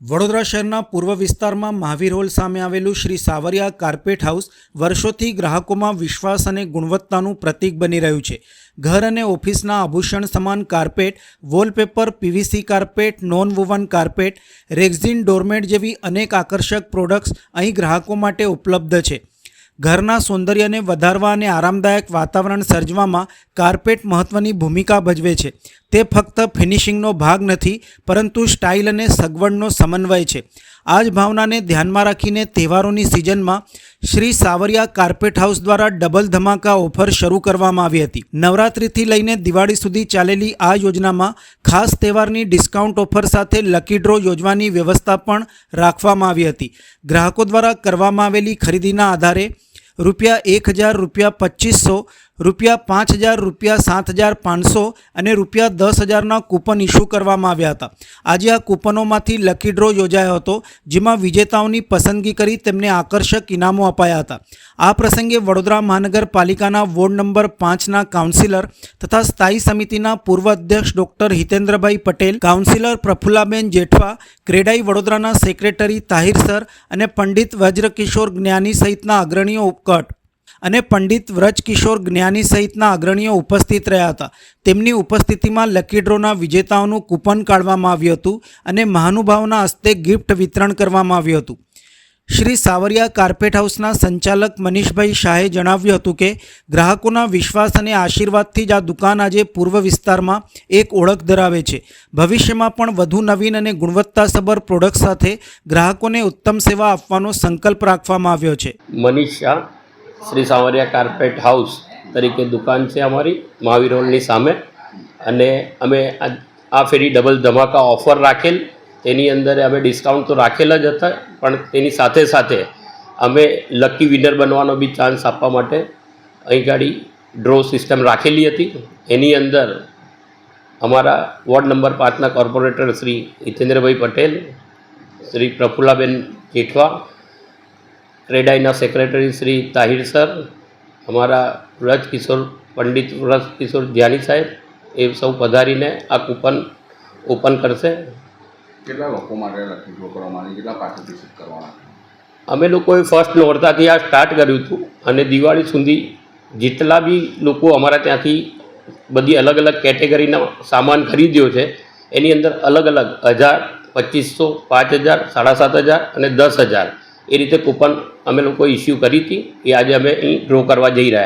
વડોદરા શહેરના પૂર્વ વિસ્તારમાં મહાવીર હોલ સામે આવેલું શ્રી સાવરિયા કાર્પેટ હાઉસ વર્ષોથી ગ્રાહકોમાં વિશ્વાસ અને ગુણવત્તાનું પ્રતીક બની રહ્યું છે. ઘર અને ઓફિસના આભૂષણ સમાન carpet, wallpaper, PVC carpet non woven carpet, rexine doormat જેવી અનેક આકર્ષક પ્રોડક્ટ્સ અહીં ગ્રાહકો માટે ઉપલબ્ધ છે. ઘરના સૌંદર્યને વધારવા અને આરામદાયક વાતાવરણ સર્જવામાં કાર્પેટ મહત્ત્વની ભૂમિકા ભજવે છે. તે ફક્ત ફિનિશિંગનો ભાગ નથી, પરંતુ સ્ટાઇલ અને સગવડનો સમન્વય છે. આ જ ભાવનાને ધ્યાનમાં રાખીને તહેવારોની સિઝનમાં શ્રી સાવરિયા કાર્પેટ હાઉસ દ્વારા ડબલ ધમાકા ઓફર શરૂ કરવામાં આવી હતી. નવરાત્રિથી લઈને દિવાળી સુધી ચાલેલી આ યોજનામાં ખાસ તહેવારની ડિસ્કાઉન્ટ ઓફર સાથે લકી ડ્રો યોજવાની વ્યવસ્થા પણ રાખવામાં આવી હતી. ગ્રાહકો દ્વારા કરવામાં આવેલી ખરીદીના આધારે રૂપિયા એક હજાર, રૂપિયા પચીસો રૂપિયા પાંચ હજાર, રૂપિયા સાત હજાર પાંચસો અને રૂપિયા દસ હજારના કૂપન ઇસ્યુ કરવામાં આવ્યા હતા. આજે આ કૂપનોમાંથી લકી ડ્રો યોજાયો હતો, જેમાં વિજેતાઓની પસંદગી કરી તેમને આકર્ષક ઇનામો અપાયા હતા. આ પ્રસંગે વડોદરા મહાનગરપાલિકાના વોર્ડ નંબર પાંચના કાઉન્સિલર તથા સ્થાયી સમિતિના પૂર્વ અધ્યક્ષ ડૉક્ટર હિતેન્દ્રભાઈ પટેલ, કાઉન્સિલર પ્રફુલ્લાબેન જેઠવા, ક્રેડાઈ વડોદરાના સેક્રેટરી તાહિર સર અને પંડિત વજ્રકિશોર જ્ઞાની સહિતના અગ્રણીઓ ઉપકટ અને પંડિત વ્રજકિશોર જ્ઞાની સહિતના અગ્રણીઓ ઉપસ્થિત રહ્યા હતા. તેમની ઉપસ્થિતિમાં લકી ડ્રોના વિજેતાઓનું કૂપન કાઢવામાં આવ્યું હતું અને મહાનુભાવના હસ્તે ગિફ્ટ વિતરણ કરવામાં આવ્યું હતું. શ્રી સાવરિયા કાર્પેટ હાઉસના સંચાલક મનીષભાઈ શાહે જણાવ્યું હતું કે, ગ્રાહકોના વિશ્વાસ અને આશીર્વાદથી જ આ દુકાન આજે પૂર્વ વિસ્તારમાં એક ઓળખ ધરાવે છે. ભવિષ્યમાં પણ વધુ નવીન અને ગુણવત્તાસભર પ્રોડક્ટ સાથે ગ્રાહકોને ઉત્તમ સેવા આપવાનો સંકલ્પ રાખવામાં આવ્યો છે. મનીષ શાહ શ્રી સાવરિયા કાર્પેટ હાઉસ તરીકે દુકાન છે અમારી, મહાવીર હોલની સામે. અને અમે આ ફેરી ડબલ ધમાકા ઓફર રાખેલ. તેની અંદર અમે ડિસ્કાઉન્ટ તો રાખેલ જ હતા, પણ તેની સાથે સાથે અમે લકી વિનર બનવાનો બી ચાન્સ આપવા માટે અહીં ગાડી ડ્રો સિસ્ટમ રાખેલી હતી. એની અંદર અમારા વોર્ડ નંબર પાંચના કોર્પોરેટર શ્રી હિતેન્દ્રભાઈ પટેલ, શ્રી પ્રફુલ્લાબેન જેઠવા ક્રેડાઈના સેક્રેટરી શ્રી તાહિર સર અમારા વ્રજ કિશોર પંડિત વ્રજ કિશોર ધ્યાની સાહેબ એ સૌ પધારીને આ કૂપન ઓપન કરશે. કેટલા લોકો માટે લખી ડ્રો કેટલા પાર્ટિસિપેટ કરવાના? અમે લોકોએ ફર્સ્ટ નોરતાથી આ સ્ટાર્ટ કર્યું હતું અને દિવાળી સુધી જેટલા બી લોકો અમારા ત્યાંથી બધી અલગ અલગ કેટેગરીના સામાન ખરીદ્યો છે એની અંદર અલગ અલગ હજાર પચીસો પાંચ હજાર સાડા સાત હજાર અને દસ હજાર. એ રીતે કૂપન અમે લોકો ઇસ્યુ કરી હતી. એ આજે અમે અહીં ડ્રો કરવા જઈ રહ્યા છીએ